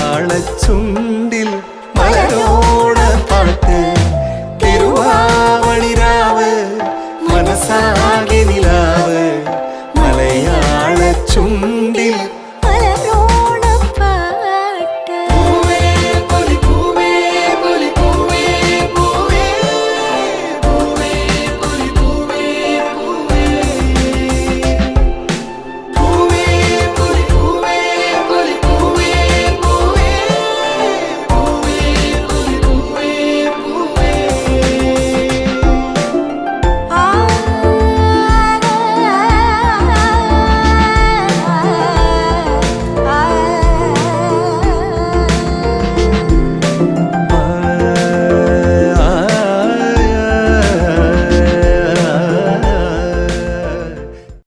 മലയാള ചുണ്ടിൽ മലരോണ പാട്ട് തിരുവാവണിരാവ് മനസ്സാകെ നിലാവ് മലയാള ചുണ്ടിൽ